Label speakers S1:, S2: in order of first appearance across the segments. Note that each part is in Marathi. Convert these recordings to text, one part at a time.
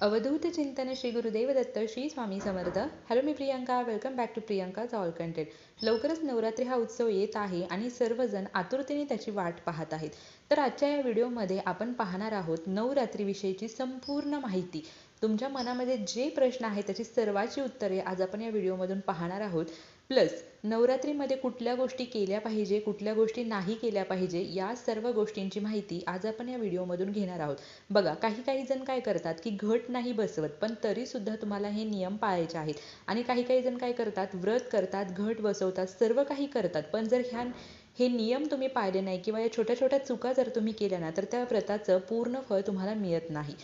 S1: अवधूत चिंतन Shri Gurudev Datta Shri Swami Samarth hello me Priyanka welcome back to Priyanka all content लवकरच नवरात्री हा उत्सव येत आहे आणि सर्वजण आतुरतेने त्याची वाट पाहत आहेत तर आजच्या या व्हिडिओमध्ये आपण पाहणार आहोत नवरात्रीविषयीची संपूर्ण माहिती तुमच्या मनामध्ये जे प्रश्न आहेत त्याची सर्वाची उत्तरे आज आपण या व्हिडिओमधून पाहणार आहोत प्लस नवरात्रीमध्ये कुठल्या गोष्टी केल्या पाहिजे कुठल्या गोष्टी नाही केल्या पाहिजे या सर्व गोष्टींची माहिती आज आपण या व्हिडिओमधून घेणार आहोत. बघा काही काही जण काय करतात की घट नाही बसवत पण तरीसुद्धा तुम्हाला हे नियम पाळायचे आहेत. आणि काही काही जण काय करतात व्रत करतात घट बसवतात सर्व काही करतात पण जर ह्या हे नियम तुम्ही पाळले नाही किंवा या छोट्या छोट्या चुका जर तुम्ही केल्या ना तर त्या व्रताचं पूर्ण फळ तुम्हाला मिळत नाही.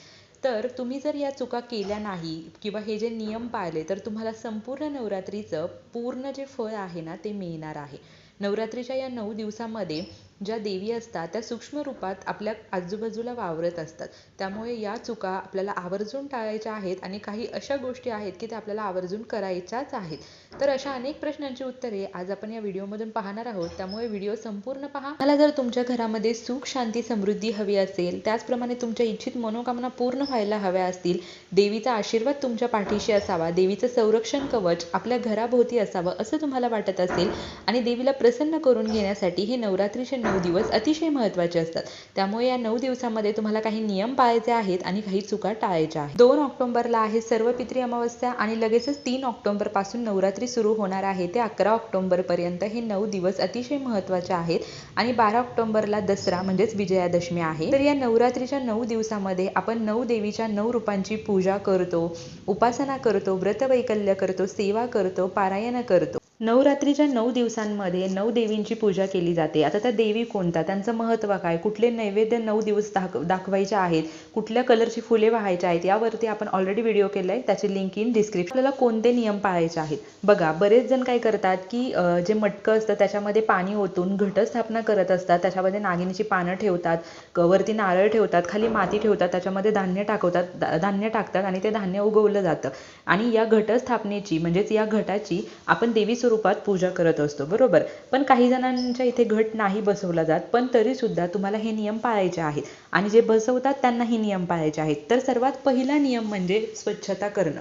S1: तर तुम्ही जर या चुका केल्या नाही किंवा हे जे नियम पाळले तर तुम्हाला संपूर्ण नवरात्रीचं पूर्ण जे फळ आहे ना ते मिळणार आहे. नवरात्रीच्या या नऊ दिवसामध्ये ज्या देवी असतात त्या सूक्ष्म रूपात आपल्या आजूबाजूला वावरत असतात. त्यामुळे या चुका आपल्याला आवर्जून टाळायच्या आहेत आणि काही अशा गोष्टी आहेत की त्या आपल्याला आवर्जून करायच्याच आहेत. तर अशा अनेक प्रश्नांची उत्तरे आज आपण या व्हिडिओमधून पाहणार आहोत. त्यामुळे व्हिडिओ संपूर्ण पहा. मला जर तुमच्या घरामध्ये सुख शांती समृद्धी हवी असेल त्याचप्रमाणे तुमच्या इच्छित मनोकामना पूर्ण व्हायला हव्या असतील देवीचा आशीर्वाद तुमच्या पाठीशी असावा देवीचं संरक्षण कवच आपल्या घराभोवती असावं असं तुम्हाला वाटत असेल आणि देवीला प्रसन्न करून घेण्यासाठी हे नवरात्रीचे नऊ दिवस अतिशय महत्त्वाचे असतात. त्यामुळे या नऊ दिवसामध्ये तुम्हाला काही नियम पाळायचे आहेत आणि काही चुका टाळायच्या आहेत. दोन ऑक्टोबरला आहे सर्व पित्री अमावस्या आणि लगेचच तीन ऑक्टोबरपासून नवरात्री सुरू होणार आहे. ते अकरा ऑक्टोबर पर्यंत हे नऊ दिवस अतिशय महत्त्वाचे आहेत आणि बारा ऑक्टोबरला दसरा म्हणजेच विजयादशमी आहे. तर या नवरात्रीच्या नऊ दिवसामध्ये आपण नऊ देवीच्या नऊ रूपांची पूजा करतो उपासना करतो व्रतवैकल्य करतो सेवा करतो पारायण करतो. नवरात्रीच्या नऊ दिवसांमध्ये नऊ देवींची पूजा केली जाते. आता त्या देवी कोणत्या? त्यांचं महत्त्व काय? कुठले नैवेद्य नऊ दिवस दाख दाखवायचे आहेत? कुठल्या कलरची फुले वाहायची आहेत? यावरती आपण ऑलरेडी व्हिडिओ केला आहे त्याची लिंक इन डिस्क्रिप्शन आपल्याला कोणते नियम पाळायचे आहेत? बघा बरेच जण काय करतात की जे मटकं असतं त्याच्यामध्ये पाणी ओतून घटस्थापना करत असतात. त्याच्यामध्ये नागिनीची पानं ठेवतात वरती नारळ ठेवतात खाली माती ठेवतात त्याच्यामध्ये धान्य टाकवतात धान्य टाकतात आणि ते धान्य उगवलं जातं. आणि या घटस्थापनेची म्हणजेच या घटाची आपण देवी स्वरूपात पूजा करत असतो बरोबर? पण काही जणांच्या इथे घट नाही बसवला जात पण तरी सुद्धा तुम्हाला हे नियम पाळायचे आहेत. आणि जे बसवतात त्यांना हे नियम पाळायचे आहेत. तर सर्वात पहिला नियम म्हणजे स्वच्छता करणं.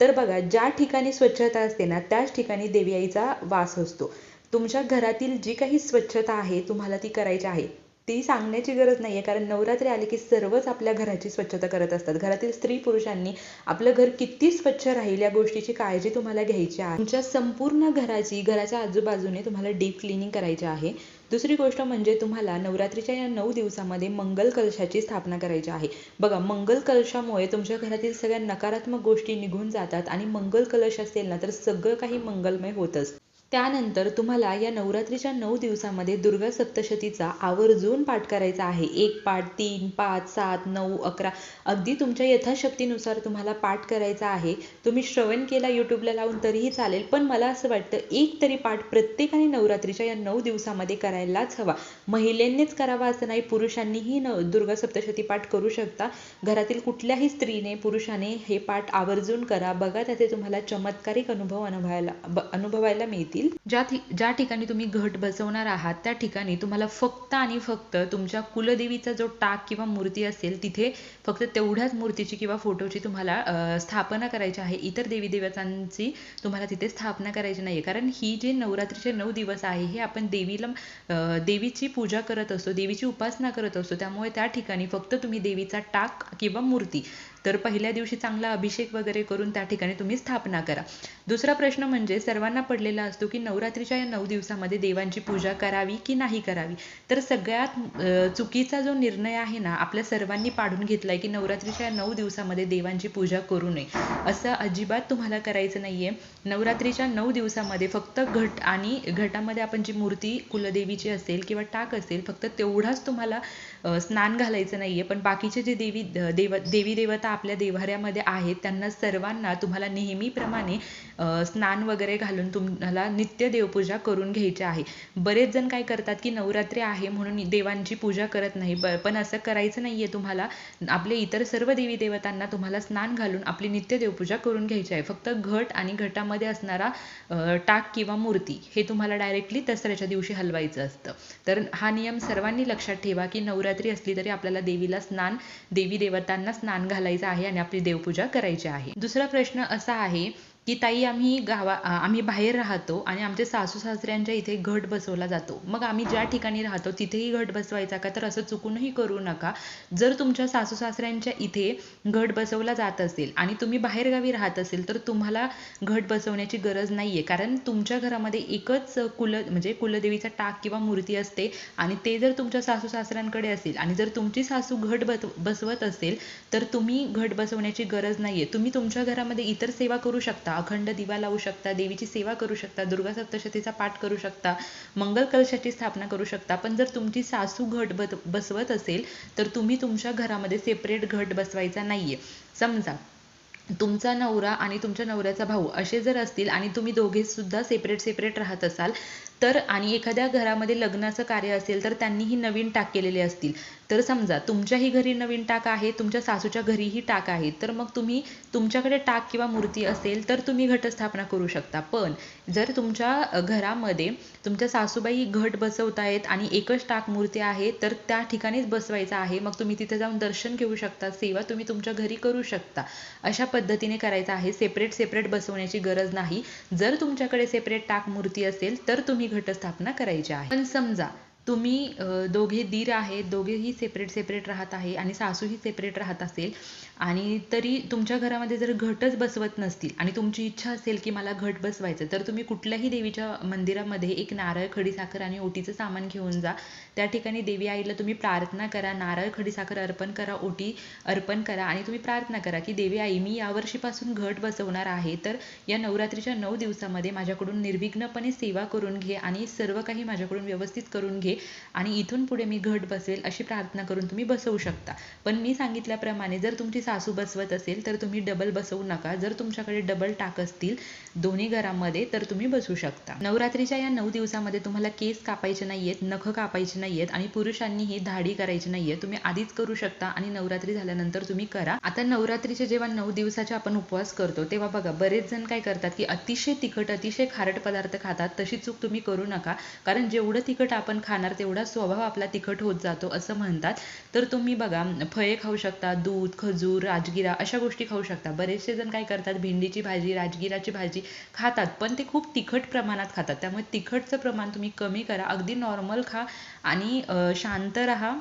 S1: तर बघा ज्या ठिकाणी स्वच्छता असते ना त्याच ठिकाणी देवी आईचा वास असतो. तुमच्या घरातील जी काही स्वच्छता आहे तुम्हाला ती करायची आहे ती सांगण्याची गरज नाही आहे कारण नवरात्री आली की सर्वच आपल्या घराची स्वच्छता करत असतात. घरातील स्त्री पुरुषांनी आपलं घर किती स्वच्छ राहील या गोष्टीची काळजी तुम्हाला घ्यायची आहे. तुमच्या संपूर्ण घराची घराच्या आजूबाजूने तुम्हाला डीप क्लिनिंग करायची आहे. दुसरी गोष्ट म्हणजे तुम्हाला नवरात्रीच्या या नऊ दिवसामध्ये मंगल कलशाची स्थापना करायची आहे. बघा मंगल कलशामुळे तुमच्या घरातील सगळ्या नकारात्मक गोष्टी निघून जातात आणि मंगल कलश असेल ना तर सगळं काही मंगलमय होतच. त्यानंतर तुम्हाला या नवरात्रीच्या नऊ दिवसामध्ये दुर्गा सप्तशतीचा आवर्जून पाठ करायचा आहे. एक पाठ तीन पाच सात नऊ अकरा अगदी तुमच्या यथाशक्तीनुसार तुम्हाला पाठ करायचा आहे. तुम्ही श्रवण केला यूट्यूबला लावून तरीही चालेल पण मला असं वाटतं एक तरी पाठ प्रत्येकाने नवरात्रीच्या या नऊ दिवसामध्ये करायलाच हवा. महिलांनीच करावा असं नाही पुरुषांनीही न दुर्गा सप्तशती पाठ करू शकता. घरातील कुठल्याही स्त्रीने पुरुषाने हे पाठ आवर्जून करा. बघा त्याचे तुम्हाला चमत्कारिक अनुभव अनुभवायला अनुभवायला मिळतील. ज्या ज्या ठिकाणी तुम्ही घट बसवणार आहात त्या ठिकाणी तुम्हाला फक्त आणि फक्त तुमच्या कुलदेवीचा जो टाक किंवा मूर्ती असेल तिथे फक्त तेवढ्याच मूर्तीची किंवा फोटोची तुम्हाला स्थापना करायची आहे. इतर देवी देवतांची तुम्हाला तिथे स्थापना करायची नाही कारण ही जे नवरात्रीचे नऊ दिवस आहे हे आपण देवीला देवीची पूजा करत असतो देवीची उपासना करत असतो. त्यामुळे त्या ठिकाणी फक्त तुम्ही देवीचा टाक किंवा मूर्ती तर पहिल्या दिवशी चांगला अभिषेक वगैरे करून त्या ठिकाणी तुम्ही स्थापना करा. दुसरा प्रश्न म्हणजे सर्वांना पडलेला असतो की नवरात्रीच्या या नऊ दिवसामध्ये देवांची पूजा करावी की नाही करावी? तर सगळ्यात चुकीचा जो निर्णय आहे ना आपल्या सर्वांनी पाडून घेतलाय की नवरात्रीच्या या नऊ दिवसामध्ये देवांची पूजा करू नये. असं अजिबात तुम्हाला करायचं नाहीये. नवरात्रीच्या नऊ दिवसामध्ये फक्त घट आणि घटामध्ये आपण जी मूर्ती कुलदेवीची असेल किंवा टाक असेल फक्त तेवढाच तुम्हाला स्नान घालायचं नाहीये. पण बाकीचे जे देवी देव देवी देवता आपल्या देव्हाऱ्यामध्ये आहेत त्यांना सर्वांना तुम्हाला नेहमीप्रमाणे स्नान वगैरे घालून तुम्हाला नित्य देवपूजा करून घ्यायची आहे. बरेच जण काय करतात की नवरात्री आहे म्हणून देवांची पूजा करत नाही. पण असं करायचं नाहीये तुम्हाला. आपले इतर सर्व देवी देवतांना तुम्हाला स्नान घालून आपली नित्य देवपूजा करून घ्यायची आहे. फक्त घट आणि घटामध्ये असणारा टाक किंवा मूर्ती हे तुम्हाला डायरेक्टली दसऱ्याच्या दिवशी हलवायचं असतं. तर हा नियम सर्वांनी लक्षात ठेवा की नवरात्री असली तरी आपल्याला देवीला स्नान देवी देवतांना स्नान घालायचं आहे आणि आपली देवपूजा करायची आहे. दुसरा प्रश्न असा आहे की ताई आम्ही गावा आम्ही बाहेर राहतो आणि आमच्या सासू सासऱ्यांच्या इथे घट बसवला जातो. मग आम्ही ज्या ठिकाणी राहतो तिथेही घट बसवायचा का? तर असं चुकूनही करू नका. जर तुमच्या सासू सासऱ्यांच्या इथे घट बसवला जात असेल आणि तुम्ही बाहेरगावी राहत असेल तर तुम्हाला घट बसवण्याची गरज नाही आहे कारण तुमच्या घरामध्ये एकच कुल म्हणजे कुलदेवीचा टाक किंवा मूर्ती असते आणि ते जर तुमच्या सासू सासऱ्यांकडे असेल आणि जर तुमची सासू घट बसवत असेल तर तुम्ही घट बसवण्याची गरज नाही आहे तुम्ही तुमच्या घरामध्ये इतर सेवा करू शकता. शकता अखंड दिवा लावू शकता देवीची सेवा करू शकता दुर्गा सप्तशतीचा पाठ करू शकता मंगल कलशाची स्थापना करू शकता. पण जर तुमची सासू घट बत- बसवत असेल तर तुम्ही तुमच्या घरामध्ये सेपरेट घट बसवायचा नाहीये. समजा तुमचा नवरा आणि तुमच्या नवऱ्याचा भाऊ असे जर असतील आणि तुम्ही दोघे सुद्धा सेपरेट सेपरेट राहत असाल तर आणि एखाद्या घरामध्ये लग्नाचं कार्य असेल तर त्यांनीही नवीन टाक केलेले असतील. तर समजा तुमच्याही घरी नवीन टाक आहे तुमच्या सासूच्या घरीही टाक आहे तर मग तुम्ही तुमच्याकडे टाक किंवा मूर्ती असेल तर तुम्ही घटस्थापना करू शकता. पण जर तुमच्या घरामध्ये तुमच्या सासूबाई घट बसवतायत आणि एकच टाक मूर्ती आहे तर त्या ठिकाणीच बसवायचं आहे मग तुम्ही तिथे जाऊन दर्शन घेऊ शकता सेवा तुम्ही तुमच्या घरी करू शकता. अशा पद्धतीने करायचं आहे. सेपरेट सेपरेट बसवण्याची गरज नाही. जर तुमच्याकडे सेपरेट टाक मूर्ती असेल तर तुम्ही घटस्थापना करायची आहे. पण समजा तुम्ही दोघे दीर आहेत दोघेही सेपरेट सेपरेट राहत आहे आणि सासूही सेपरेट राहत असेल आणि तरी तुमच्या घरामध्ये जर घटच बसवत नसतील आणि तुमची इच्छा असेल की मला घट बसवायचं तर तुम्ही कुठल्याही देवीच्या मंदिरामध्ये एक नारळ खडीसाखर आणि ओटीचं सामान घेऊन जा. त्या ठिकाणी देवी आईला तुम्ही प्रार्थना करा नारळ खडीसाखर अर्पण करा ओटी अर्पण करा आणि तुम्ही प्रार्थना करा की देवी आई मी यावर्षीपासून घट बसवणार आहे तर या नवरात्रीच्या नऊ दिवसामध्ये माझ्याकडून निर्विघ्नपणे सेवा करून घे आणि सर्व काही माझ्याकडून व्यवस्थित करून घे आणि इथून पुढे मी घट बसेल अशी प्रार्थना करून तुम्ही बसवू शकता. पण मी सांगितल्याप्रमाणे जर तुमची सासू बसवत असेल तर तुम्ही डबल बसवू नका. जर तुमच्याकडे डबल टाक असतील दोन्ही घरामध्ये तर तुम्ही बसवू शकता. नवरात्रीच्या या नऊ दिवसामध्ये तुम्हाला केस कापायचे नाहीयेत नख कापायचे नाहीयेत आणि पुरुषांनीही धाडी करायची नाहीये तुम्ही आधीच करू शकता आणि नवरात्री झाल्यानंतर तुम्ही करा. आता नवरात्रीचे जेव्हा नऊ दिवसाचे आपण उपवास करतो तेव्हा बघा बरेच जण काय करतात की अतिशय तिखट अतिशय खारट पदार्थ खातात. तशी चूक तुम्ही करू नका. कारण जेवढं तिखट आपण खाणार तेवढा स्वभाव आपला तिखट होत जातो असं म्हणतात. तर तुम्ही बघा फळे खाऊ शकता दूध खजूर राजगिरा अशा गोष्टी खाऊ शकता. बरेचसे जण काय करतात भेंडीची भाजी राजगिराची भाजी खातात पण ते खूप तिखट प्रमाणात खातात. त्यामुळे तिखटचं प्रमाण तुम्ही कमी करा अगदी नॉर्मल खा आणि शांत राहा.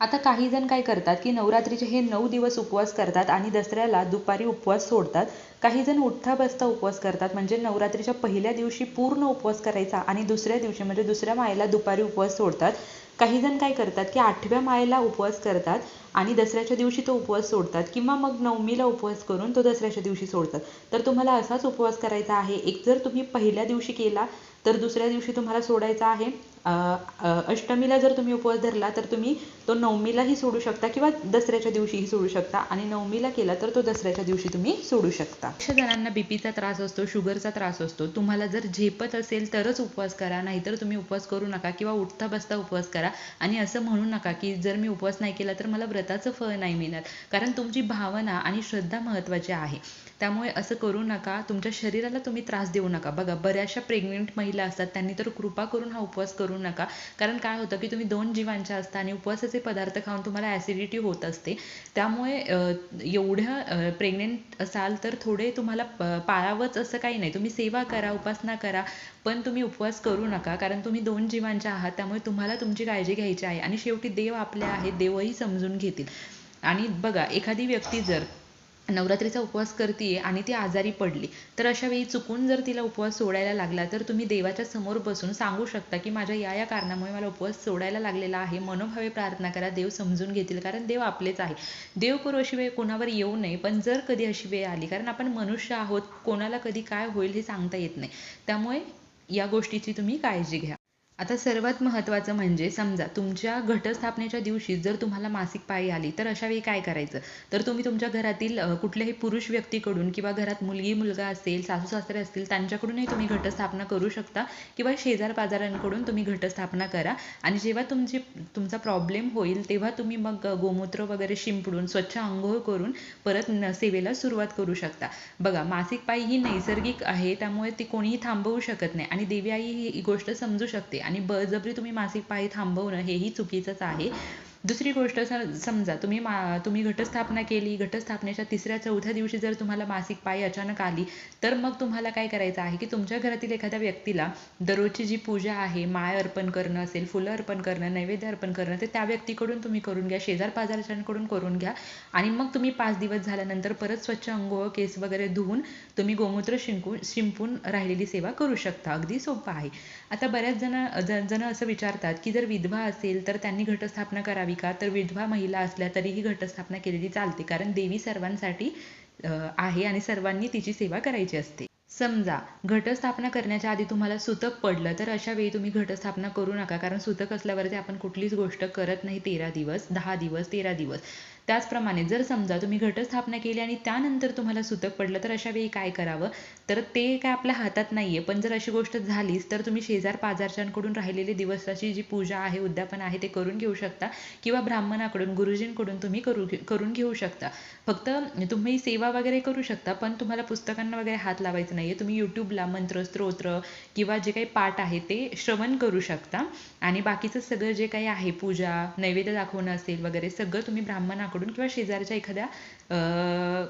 S1: आता काही जण काय करतात की नवरात्रीचे हे नऊ दिवस उपवास करतात आणि दसऱ्याला दुपारी उपवास सोडतात. काही जण उठता बसता उपवास करतात. म्हणजे नवरात्रीच्या पहिल्या दिवशी पूर्ण उपवास करायचा आणि दुसऱ्या दिवशी म्हणजे दुसऱ्या मायेला दुपारी उपवास सोडतात. काही जण काय करतात की आठव्या मायेला उपवास करतात आणि दसऱ्याच्या दिवशी तो उपवास सोडतात किंवा मग नवमीला उपवास करून तो दसऱ्याच्या दिवशी सोडतात. तर तुम्हाला असाच उपवास करायचा आहे. एक जर तुम्ही पहिल्या दिवशी केला तर दुसऱ्या दिवशी तुम्हाला सोडायचा आहे. अष्टमीला जर तुम्ही उपवास धरला तर तुम्ही तो नवमीलाही सोडू शकता किंवा दसऱ्याच्या दिवशीही सोडू शकता आणि नवमीला केला तर तो दसऱ्याच्या दिवशी तुम्ही सोडू शकता. अशा जणांना बीपीचा त्रास असतो शुगरचा त्रास असतो. तुम्हाला जर झेपत असेल तरच उपवास करा नाहीतर तुम्ही उपवास करू नका किंवा उठता बसता उपवास करा. आणि असं म्हणू नका की जर मी उपवास नाही केला तर मला व्रताचं फळ नाही मिळणार. कारण तुमची भावना आणि श्रद्धा महत्त्वाची आहे. त्यामुळे असं करू नका. तुमच्या शरीराला तुम्ही त्रास देऊ नका. बघा बऱ्याचशा प्रेग्नेंट महिला असतात त्यांनी तर कृपा करून हा उपवास करू नका. कारण काय होतं की तुम्ही दोन जीवांच्या असता आणि उपवासाचे पदार्थ खाऊन तुम्हाला ॲसिडिटी होत असते. त्यामुळे एवढ्या प्रेग्नेंट असाल तर थोडे तुम्हाला प- पाळावंच असं काही नाही. तुम्ही सेवा करा उपासना करा पण तुम्ही उपवास करू नका. कारण तुम्ही दोन जीवांच्या आहात त्यामुळे तुम्हाला तुमची काळजी घ्यायची आहे. आणि शेवटी देव आपले आहेत देवही समजून घेतील. आणि बघा एखादी व्यक्ती जर नवरात्रीचा उपवास करते आणि ती आजारी पडली तर अशा वेळी चुकून जर तिला उपवास सोडायला लागला तर तुम्ही देवाच्या समोर बसून सांगू शकता की माझ्या या या कारणामुळे मला उपवास सोडायला लागलेला आहे. मनोभावे प्रार्थना करा देव समजून घेतील कारण देव आपलेच आहे. देव करू अशी वेळ कोणावर येऊ नये पण जर कधी अशी वेळ आली कारण आपण मनुष्य आहोत कोणाला कधी काय होईल हे सांगता येत नाही. त्यामुळे या गोष्टीची तुम्ही काळजी घ्या. आता सर्वात महत्त्वाचं म्हणजे समजा तुमच्या घटस्थापनेच्या दिवशी जर तुम्हाला मासिक पाळी आली तर अशा वेळी काय करायचं? तर तुम्ही तुमच्या घरातील कुठल्याही पुरुष व्यक्तीकडून किंवा घरात मुलगी मुलगा असेल सासू सासरे असतील त्यांच्याकडूनही तुम्ही घटस्थापना करू शकता किंवा शेजार पाजारांकडून तुम्ही घटस्थापना करा. आणि जेव्हा तुमची तुमचा प्रॉब्लेम होईल तेव्हा तुम्ही मग गोमूत्र वगैरे शिंपडून स्वच्छ अंघोळ करून परत न- सेवेला सुरुवात करू शकता. बघा मासिक पाळी ही नैसर्गिक आहे त्यामुळे ती कोणीही थांबवू शकत नाही आणि देवी आई ही गोष्ट समजू शकते. आणि बळजबरी तुम्ही मासिक पाळी थांबवणं हेही चुकीचंच आहे. दुसरी गोष्ट समजा तुम्ही मा तुम्ही घटस्थापना केली घटस्थापनेच्या तिसऱ्या चौथ्या दिवशी जर तुम्हाला मासिक पाळी अचानक आली तर मग तुम्हाला काय करायचं आहे की तुमच्या घरातील एखाद्या व्यक्तीला दररोजची जी पूजा आहे माळ अर्पण करणं असेल फुलं अर्पण करणं नैवेद्य अर्पण करणं ते त्या व्यक्तीकडून तुम्ही करून घ्या शेजार पाजारच्यांकडून करून घ्या आणि मग तुम्ही पाच दिवस झाल्यानंतर परत स्वच्छ अंघोळ केस वगैरे धुवून तुम्ही गोमूत्र शिंकून शिंपून राहिलेली सेवा करू शकता. अगदी सोपं आहे. आता बऱ्याच जण जण असं विचारतात की जर विधवा असेल तर त्यांनी घटस्थापना करावी. भाविका तर विधवा महिला असल्या तरीही घटस्थापना केलेली चालते. कारण देवी सर्वांसाठी आहे आणि सर्वांनी तिची सेवा करायची असते. समजा घटस्थापना करण्याच्या आधी तुम्हाला सुतक पडलं तर अशा वेळी तुम्ही घटस्थापना करू नका. कारण सुतक असल्यावरती आपण कुठलीच गोष्ट करत नाही तेरा दिवस दहा दिवस तेरा दिवस. त्याचप्रमाणे जर समजा तुम्ही घटस्थापना केली आणि त्यानंतर तुम्हाला सुतक पडलं तर अशा वेळी काय करावं? तर ते काय आपल्या हातात नाहीये. पण जर अशी गोष्ट झालीच तर तुम्ही शेजार पाजारच्यांकडून राहिलेली दिवसाची जी पूजा आहे उद्यापन आहे ते करून घेऊ शकता. किंवा ब्राह्मणाकडून गुरुजींकडून तुम्ही करू करून घेऊ शकता. फक्त तुम्ही सेवा वगैरे करू शकता पण तुम्हाला पुस्तकांना वगैरे हात लावायचं नाहीये. तुम्ही यूट्यूबला मंत्र स्तोत्र किंवा जे काही पाठ आहे ते श्रवण करू शकता. आणि बाकीचं सगळं जे काही आहे पूजा नैवेद्य दाखवणं असेल वगैरे सगळं तुम्ही ब्राह्मणाकडून किंवा शेजारच्या एखाद्या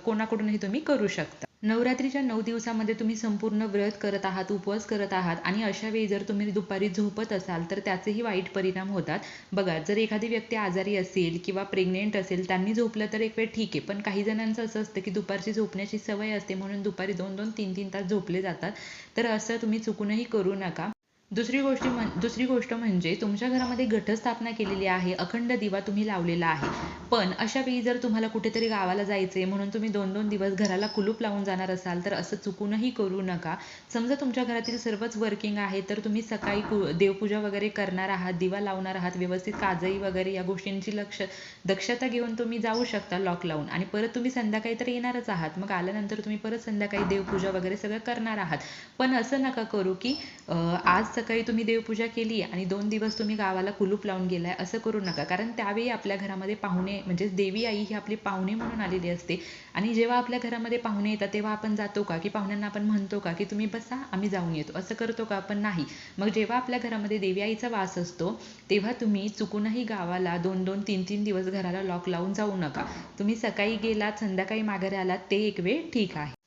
S1: कोणाकडूनही तुम्ही करू शकता. नवरात्रीच्या नऊ दिवसामध्ये तुम्ही संपूर्ण व्रत करत आहात उपवास करत आहात आणि अशा वेळी जर तुम्ही दुपारी झोपत असाल तर त्याचेही वाईट परिणाम होतात. बघा जर एखादी व्यक्ती आजारी असेल किंवा प्रेग्नेंट असेल त्यांनी झोपलं तर एक वेळ ठीक आहे. पण काही जणांचं असं असतं की दुपारची झोपण्याची सवय असते म्हणून दुपारी दोन दोन तीन तीन तास झोपले जातात. तर असं तुम्ही चुकूनही करू नका. दुसरी गोष्टी म्हण दुसरी गोष्ट म्हणजे तुमच्या घरामध्ये घटस्थापना केलेली आहे अखंड दिवा तुम्ही लावलेला आहे. पण अशा वेळी जर तुम्हाला कुठेतरी गावाला जायचे म्हणून तुम्ही दोन दोन दिवस घराला कुलूप लावून जाणार असाल तर असं चुकूनही करू नका. समजा तुमच्या घरातील सर्वच वर्किंग आहे तर तुम्ही सकाळी कु- देवपूजा वगैरे करणार आहात दिवा लावणार आहात व्यवस्थित काजळी वगैरे या गोष्टींची लक्ष दक्षता घेऊन तुम्ही जाऊ शकता लॉक लावून. आणि परत तुम्ही संध्याकाळी तर येणारच आहात मग आल्यानंतर तुम्ही परत संध्याकाळी देवपूजा वगैरे सगळं करणार आहात. पण असं नका करू की आज सकाळी तुम्ही देवपूजा केली आणि दोन दिवस तुम्ही गावाला कुलूप लावून गेलाय असं करू नका. कारण त्यावेळी आपल्या घरामध्ये पाहुणे म्हणजे देवी आई ही आपली पाहुणे म्हणून आलेली असते. आणि जेव्हा आपल्या घरामध्ये पाहुणे येतात तेव्हा आपण जातो का? की पाहुण्यांना आपण म्हणतो का? की तुम्ही बसा आम्ही जाऊन येतो. असं करतो का? आपण नाही. मग जेव्हा आपल्या घरामध्ये देवी आईचा वास असतो तेव्हा तुम्ही चुकूनही गावाला दोन दोन तीन तीन दिवस घराला लॉक लावून जाऊ नका. तुम्ही सकाळी गेलात संध्याकाळी माघारी आलात ते एक वेळ ठीक आहे.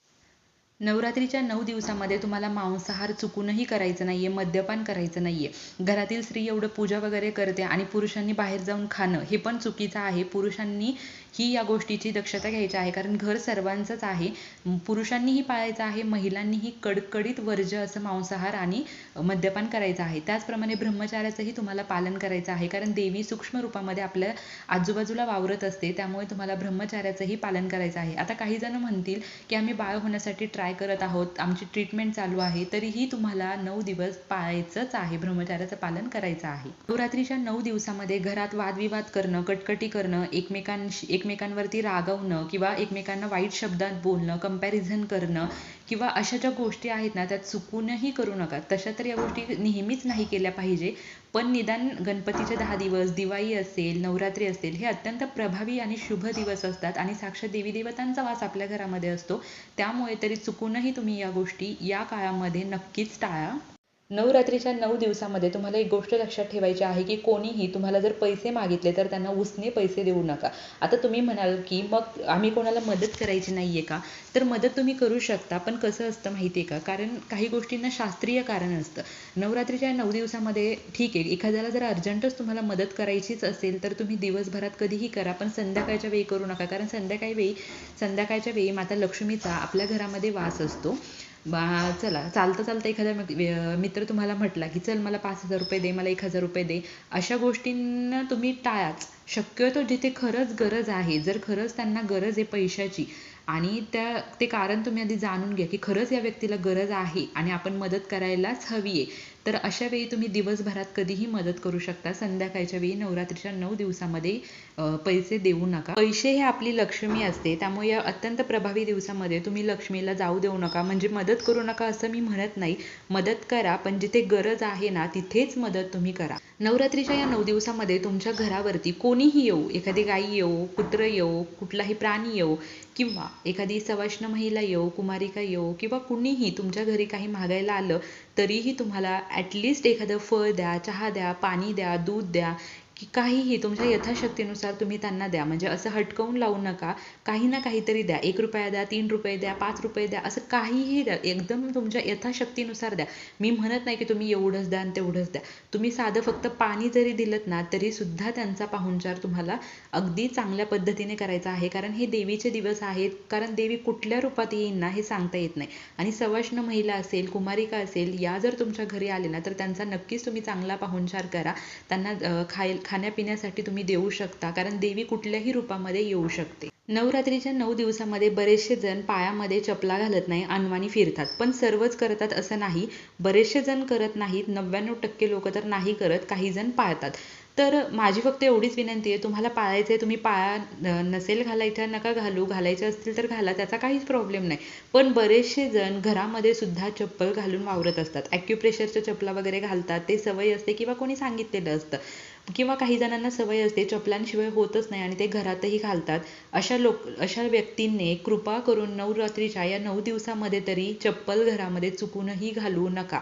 S1: नवरात्रीच्या नऊ दिवसामध्ये तुम्हाला मांसाहार चुकूनही करायचं नाहीये मद्यपान करायचं नाहीये. घरातील स्त्री एवढं पूजा वगैरे करते आणि पुरुषांनी बाहेर जाऊन खाणं हे पण चुकीचं आहे. पुरुषांनी ही या गोष्टीची दक्षता घ्यायची आहे. कारण घर सर्वांचंच आहे. पुरुषांनीही पाळायचं आहे. महिलांनीही कडकडीत वर्ज्य असं मांसाहार आणि मद्यपान करायचं आहे. त्याचप्रमाणे ब्रह्मचार्याचंही तुम्हाला पालन करायचं आहे. कारण देवी सूक्ष्म रूपामध्ये आपल्या आजूबाजूला वावरत असते. त्यामुळे तुम्हाला ब्रह्मचार्याचंही पालन करायचं आहे. आता काही जण म्हणतील की आम्ही बाळ होण्यासाठी ट्राय करत आहोत. आमची ट्रीटमेंट चालू आहे. तरीही तुम्हाला नऊ दिवस पाळायचंच आहे. ब्रह्मचार्याचं पालन करायचं आहे. नवरात्रीच्या नऊ दिवसामध्ये घरात वादविवाद करणं कटकटी करणं एकमेकांशी एकमेकांवरती रागवणं किंवा एकमेकांना वाईट शब्दात बोलणं कंपॅरिझन करणं किंवा अशा ज्या गोष्टी आहेत ना त्या चुकूनही करू नका. तशा तर या गोष्टी नेहमीच नाही केल्या पाहिजे. पण निदान गणपतीचे दहा दिवस दिवाळी असेल नवरात्री असेल हे अत्यंत प्रभावी आणि शुभ दिवस असतात आणि साक्षात देवी देवतांचा वास आपल्या घरामध्ये असतो. त्यामुळे तरी चुकूनही तुम्ही या गोष्टी या काळामध्ये नक्कीच टाळा. नवरात्रीच्या नऊ दिवसामध्ये तुम्हाला एक गोष्ट लक्षात ठेवायची आहे की कोणीही तुम्हाला जर पैसे मागितले तर त्यांना उसने पैसे देऊ नका. आता तुम्ही म्हणाल की मग आम्ही कोणाला मदत करायची नाही आहे का? तर मदत तुम्ही करू शकता पण कसं असतं माहिती आहे का? कारण काही गोष्टींना शास्त्रीय कारण असतं. नवरात्रीच्या नऊ दिवसामध्ये ठीक आहे एखाद्याला जर अर्जंटच तुम्हाला मदत करायचीच असेल तर तुम्ही दिवसभरात कधीही करा पण संध्याकाळच्या वेळी करू नका. कारण संध्याकाळी वेळी संध्याकाळच्या वेळी माता लक्ष्मीचा आपल्या घरामध्ये वास असतो. बा चला. चालता चालता एखादा मित्र तुम्हाला म्हटला की चल मला पाच हजार रुपये दे मला एक हजार रुपये दे. अशा गोष्टींना तुम्ही टाळाच. शक्यतो जिथे खरंच गरज आहे जर खरंच त्यांना गरज आहे पैशाची आणि त्या ते कारण तुम्ही आधी जाणून घ्या की खरंच या व्यक्तीला गरज आहे आणि आपण मदत करायलाच हवी आहे. तर अशा वेळी तुम्ही दिवसभरात कधीही मदत करू शकता. संध्याकाळच्या वेळी नवरात्रीच्या नऊ दिवसामध्ये पैसे देऊ नका. पैसे हे आपली लक्ष्मी असते. त्यामुळे या अत्यंत प्रभावी दिवसामध्ये तुम्ही लक्ष्मीला जाऊ देऊ नका. म्हणजे मदत करू नका असं मी म्हणत नाही. मदत करा पण जिथे गरज आहे ना तिथेच मदत तुम्ही करा. नवरात्रीच्या या नऊ दिवसामध्ये तुमच्या घरावरती कोणीही येऊ एखादी गाई येऊ कुत्र येऊ कुठलाही प्राणी येऊ किंवा एखादी सवाष्ण महिला येऊ कुमारिका येऊ किंवा कुणीही तुमच्या घरी काही मागायला आलं तरीही तुम्हाला ॲटलिस्ट एखादं फळ द्या चहा द्या पाणी द्या दूध द्या की काहीही तुमच्या यथाशक्तीनुसार तुम्ही त्यांना द्या. म्हणजे असं हटकवून लावू नका. काही ना काहीतरी द्या. एक रुपया द्या तीन रुपये द्या पाच रुपये द्या. असं काहीही द्या. एकदम तुमच्या यथाशक्तीनुसार द्या. मी म्हणत नाही की तुम्ही एवढंच द्या आणि तेवढंच द्या. तुम्ही साधं फक्त पाणी जरी दिलत ना तरी सुद्धा त्यांचा पाहुणचार तुम्हाला अगदी चांगल्या पद्धतीने करायचा आहे. कारण हे देवीचे दिवस आहेत. कारण देवी कुठल्या रूपात येईन ना हे सांगता येत नाही. आणि सवाष्ण महिला असेल कुमारिका असेल या जर तुमच्या घरी आले ना तर त्यांचा नक्कीच तुम्ही चांगला पाहुणचार करा. त्यांना खायला खाण्यापिण्यासाठी तुम्ही देऊ शकता कारण देवी कुठल्याही रूपामध्ये येऊ शकते. नवरात्रीच्या नऊ दिवसामध्ये बरेचसे जण पायामध्ये चपला घालत नाही अनवाणी फिरतात. पण सर्वच करतात असं नाही. बरेचसे जण करत नाहीत नव्याण्णव टक्के लोक तर नाही करत काही जण पाळतात. तर माझी फक्त एवढीच विनंती आहे तुम्हाला पाळायचं आहे तुम्ही पाया नसेल घालायच्या नका घालू घालायचे असतील तर घाला त्याचा काहीच प्रॉब्लेम नाही. पण बरेचसे जण घरामध्ये सुद्धा चप्पल घालून वावरत असतात. ॲक्युप्रेशरच्या चपला वगैरे घालतात ते सवय असते किंवा कोणी सांगितलेलं असतं. किंवा काही जणांना सवय असते चपलांशिवाय होतच नाही आणि ते घरातही घालतात. अशा लोक अशा व्यक्तींनी कृपा करून नवरात्रीच्या या नऊ दिवसामध्ये तरी चप्पल घरामध्ये चुकूनही घालू नका.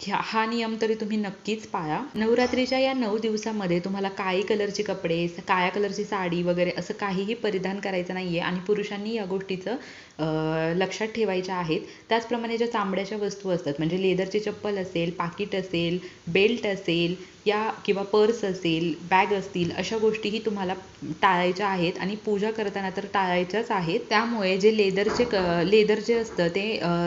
S1: ह्या हा नियम तरी तुम्ही नक्कीच पाळा. नवरात्रीच्या या नऊ दिवसामध्ये तुम्हाला काळी कलरचे कपडे काळ्या कलरची साडी वगैरे असं काहीही परिधान करायचं नाही आहे आणि पुरुषांनी या गोष्टीचं लक्षात ठेवायच्या आहेत. त्याचप्रमाणे ज्या चांबड्याच्या वस्तू असतात म्हणजे लेदरची चप्पल असेल पाकिट असेल बेल्ट असेल या किंवा पर्स असेल बॅग असतील अशा गोष्टीही तुम्हाला टाळायच्या आहेत आणि पूजा करताना तर टाळायच्याच आहेत. त्यामुळे जे लेदरचे क लेदर जे असतं ते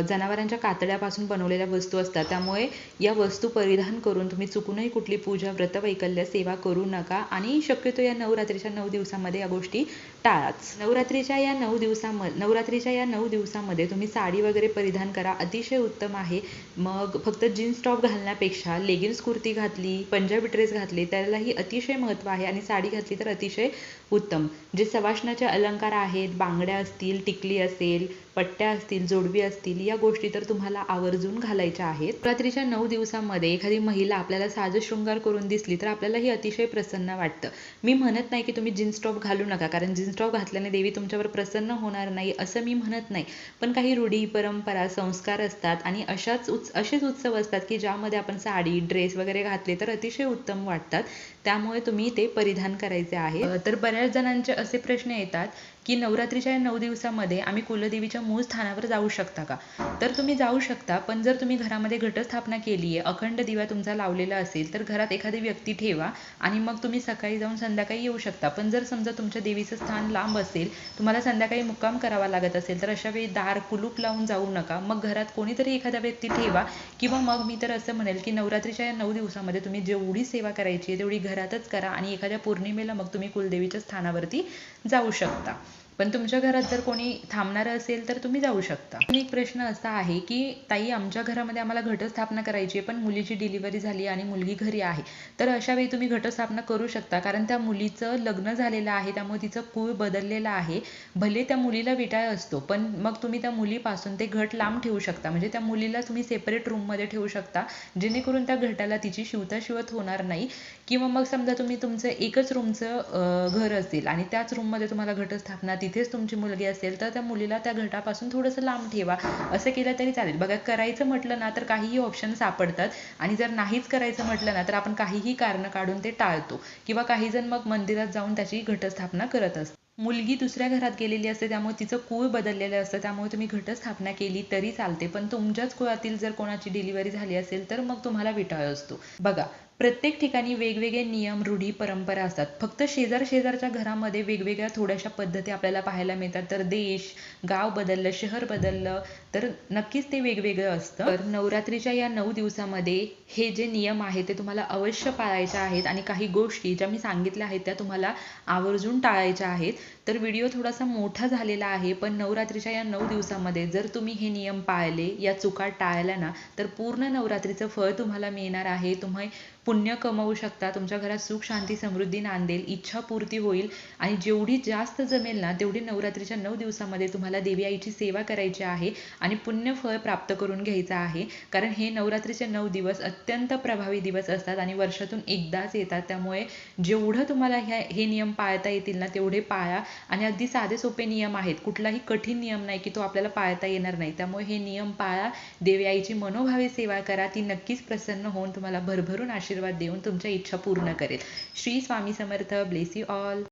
S1: जनावरांच्या कातड्यापासून बनवलेल्या वस्तू असतात. त्यामुळे या वस्तू परिधान करून तुम्ही चुकूनही कुठली पूजा व्रत वैकल्य सेवा करू नका आणि शक्यतो या नवरात्रीच्या नऊ दिवसामध्ये या गोष्टी टाळाच. नवरात्रीच्या या नऊ दिवसामध्ये नवरात्रीच्या या नऊ दिवसामध्ये तुम्ही साडी वगैरे परिधान करा. अतिशय उत्तम आहे. मग फक्त जीन्स टॉप घालण्यापेक्षा लेगिन्स कुर्ती घातली पंजाबी ड्रेस घातली त्यालाही अतिशय महत्त्व आहे आणि साडी घातली तर अतिशय उत्तम. जे सवाष्णाचे अलंकार आहेत बांगड्या असतील टिकली असेल पट्ट्या असतील जोडवी असतील या गोष्टी तर तुम्हाला आवर्जून घालायच्या आहेत. रात्रीच्या नऊ दिवसामध्ये एखादी महिला आपल्याला साज शृंगार करून दिसली तर आपल्यालाही अतिशय प्रसन्न वाटतं. मी म्हणत नाही की तुम्ही जीन्स टॉप घालू नका कारण जीन्स टॉप घातल्याने देवी तुमच्यावर प्रसन्न होणार नाही असं मी म्हणत नाही. पण काही रूढी परंपरा संस्कार असतात आणि अशाच उत्स असेच उत्सव असतात की ज्यामध्ये आपण साडी ड्रेस वगैरे घातले तर अतिशय उत्तम वाटतात. त्यामुळे तुम्ही ते परिधान करायचे आहे. तर बऱ्याच जणांचे असे प्रश्न येतात की नवरात्रीच्या नऊ दिवसामध्ये आम्ही कुलदेवीच्या मूळ स्थानावर जाऊ शकता का? तर तुम्ही जाऊ शकता पण जर तुम्ही घरामध्ये घटस्थापना केली आहे अखंड दिवा तुमचा लावलेला असेल तर घरात एखादी व्यक्ती ठेवा आणि मग तुम्ही सकाळी जाऊन संध्याकाळी येऊ शकता. पण जर समजा तुमच्या देवीचं स्थान लांब असेल तुम्हाला संध्याकाळी मुक्काम करावा लागत असेल तर अशा वेळी दार कुलूप लावून जाऊ नका. मग घरात कोणीतरी एखादा व्यक्ती ठेवा किंवा मग मी तर असं म्हणेल की नवरात्रीच्या या नऊ दिवसामध्ये तुम्ही जेवढी सेवा करायची आहे तेवढी घरातच करा आणि एखाद्या पौर्णिमेला मग तुम्ही कुलदेवीच्या स्थानावरती जाऊ शकता. पण तुमच्या घरात जर कोणी थांबणारं असेल तर तुम्ही जाऊ शकता. एक प्रश्न असा आहे की ताई आमच्या घरामध्ये आम्हाला घटस्थापना करायची आहे पण मुलीची डिलिव्हरी झाली आणि मुलगी घरी आहे. तर अशा वेळी तुम्ही घटस्थापना करू शकता कारण त्या मुलीचं लग्न झालेलं आहे त्यामुळे तिचं कुळ बदललेलं आहे. भले त्या मुलीला विटाळ असतो पण मग तुम्ही त्या मुलीपासून ते घट लांब ठेवू शकता. म्हणजे त्या मुलीला तुम्ही सेपरेट रूममध्ये ठेवू शकता जेणेकरून त्या घटाला तिची शिवता शिवत होणार नाही. किंवा मग समजा तुम्ही तुमचं एकच रूमचं घर असेल आणि त्याच रूममध्ये तुम्हाला घटस्थापना जिथेच तुमची मुलगी असेल तर त्या मुलीला त्या घटापासून थोडंसं लांब ठेवा. असं केलं तरी चालेल. बघा करायचं म्हटलं ना तर काहीही ऑप्शन सापडतात. आणि जर नाहीच करायचं म्हटलं ना तर आपण काहीही कारण काढून ते टाळतो. किंवा काही जण मग मंदिरात जाऊन त्याची घटस्थापना करत असतात. मुलगी दुसऱ्या घरात गेलेली असते त्यामुळे तिचं कुळ बदललेलं असतं. त्यामुळे तुम्ही घटस्थापना केली तरी चालते. पण तुमच्याच कुळातील जर कोणाची डिलिव्हरी झाली असेल तर मग तुम्हाला विटाळ असतो. बघा प्रत्येक ठिकाणी वेगवेगळे नियम रूढी परंपरा असतात. फक्त शेजार शेजारच्या घरामध्ये वेगवेगळ्या थोड्याशा पद्धती आपल्याला पाहायला मिळतात. तर देश गाव बदललं शहर बदललं तर नक्कीच ते वेगवेगळं असतं. तर नवरात्रीच्या या नऊ दिवसामध्ये हे जे नियम आहेत ते तुम्हाला अवश्य पाळायचे आहेत. आणि काही गोष्टी ज्या मी सांगितल्या आहेत त्या तुम्हाला आवर्जून टाळायच्या आहेत. तर व्हिडिओ थोडासा मोठा झालेला आहे पण नवरात्रीच्या या नऊ दिवसामध्ये जर तुम्ही हे नियम पाळले या चुका टाळल्या ना तर पूर्ण नवरात्रीचं फळ तुम्हाला मिळणार आहे. तुम्ही पुण्य कमवू शकता तुमच्या घरात सुख शांती समृद्धी नांदेल इच्छापूर्ती होईल. आणि जेवढी जास्त जमेल ना तेवढी नवरात्रीच्या नऊ दिवसामध्ये तुम्हाला देवी आईची सेवा करायची आहे आणि पुण्य फळ प्राप्त करून घ्यायचं आहे. कारण हे नवरात्रीचे नऊ दिवस अत्यंत प्रभावी दिवस असतात आणि वर्षातून एकदाच येतात. त्यामुळे जेवढं तुम्हाला ह्या हे नियम पाळता येतील ना तेवढे पाळा. आणि अगदी साधे सोपे नियम आहेत. कुठलाही कठीण नियम नाही की तो आपल्याला पाळता येणार नाही. त्यामुळे हे नियम पाळा. देवयाईची मनोभावे सेवा करा. ती नक्कीच प्रसन्न होऊन तुम्हाला भरभरून आशीर्वाद देऊन तुमच्या इच्छा पूर्ण करेल. Shri Swami Samarth. Bless you all